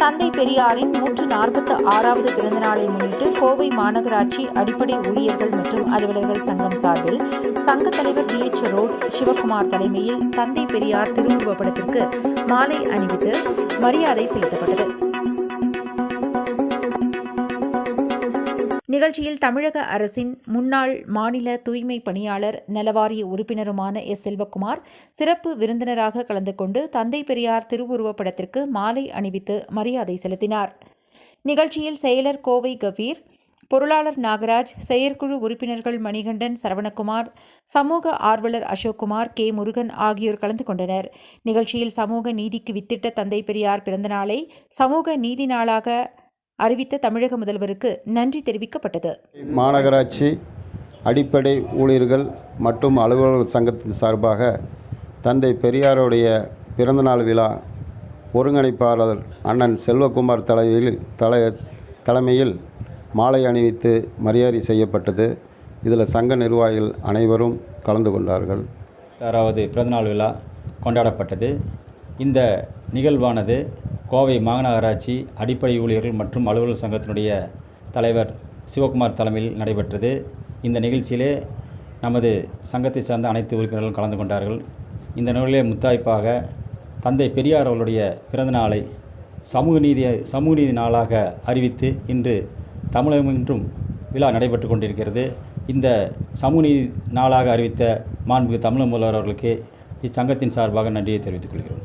தந்தை பெரியாரின் நூற்று நாற்பத்து ஆறாவது பிறந்தநாளை முன்னிட்டு கோவை மாநகராட்சி அடிப்படை ஊழியர்கள் மற்றும் அலுவலர்கள் சங்கம் சார்பில் சங்க தலைவர் பி எச் ரோட் சிவகுமார் தலைமையில் தந்தை பெரியார் திருவுருவப்படத்திற்கு மாலை அணிவித்து மரியாதை செலுத்தப்பட்டது. நிகழ்ச்சியில் தமிழக அரசின் முன்னாள் மாநில தூய்மை பணியாளர் நலவாரிய உறுப்பினருமான எஸ். செல்வகுமார் சிறப்பு விருந்தினராக கலந்து கொண்டு தந்தை பெரியார் திருவுருவப் படத்திற்கு மாலை அணிவித்து மரியாதை செலுத்தினார். நிகழ்ச்சியில் செயலர் கோவை கபீர் பொருளாளர் நாகராஜ் செயற்குழு உறுப்பினர்கள் மணிகண்டன் சரவணகுமார் சமூக ஆர்வலர் அசோக்குமார் கே. முருகன் ஆகியோர் கலந்து கொண்டனர். நிகழ்ச்சியில் சமூக நீதிக்கு வித்திட்ட தந்தை பெரியார் பிறந்தநாளை சமூக நீதி நாளாக அறிவித்த தமிழக முதல்வருக்கு நன்றி தெரிவிக்கப்பட்டது. மாநகராட்சி அடிப்படை ஊழியர்கள் மற்றும் அலுவலர்கள் சங்கத்தின் சார்பாக தந்தை பெரியாருடைய பிறந்தநாள் விழா ஒருங்கிணைப்பாளர் அண்ணன் செல்வகுமார் தலைமையில் தலை தலைமையில் மாலை அணிவித்து மரியாதை செய்யப்பட்டது. இதில் சங்க நிர்வாகிகள் அனைவரும் கலந்து கொண்டார்கள். ஆறாவது பிறந்தநாள் விழா கொண்டாடப்பட்டது. இந்த நிகழ்வானது கோவை மாநகராட்சி அடிப்படை ஊழியர்கள் மற்றும் அலுவலர் சங்கத்தினுடைய தலைவர் சிவகுமார் தலைமையில் நடைபெற்றது. இந்த நிகழ்ச்சியிலே நமது சங்கத்தை சார்ந்த அனைத்து உறுப்பினர்களும் கலந்து கொண்டார்கள். இந்த நிகழ்விலே முத்தாய்ப்பாக தந்தை பெரியார் அவர்களுடைய பிறந்த நாளை சமூக நீதி சமூக நீதி நாளாக அறிவித்து இன்று தமிழகமென்றும் விழா நடைபெற்று கொண்டிருக்கிறது. இந்த சமூக நீதி நாளாக அறிவித்த மாண்புமிகு தமிழக முதல்வர் அவர்களுக்கு இச்சங்கத்தின் சார்பாக நன்றியை தெரிவித்துக் கொள்கிறோம்.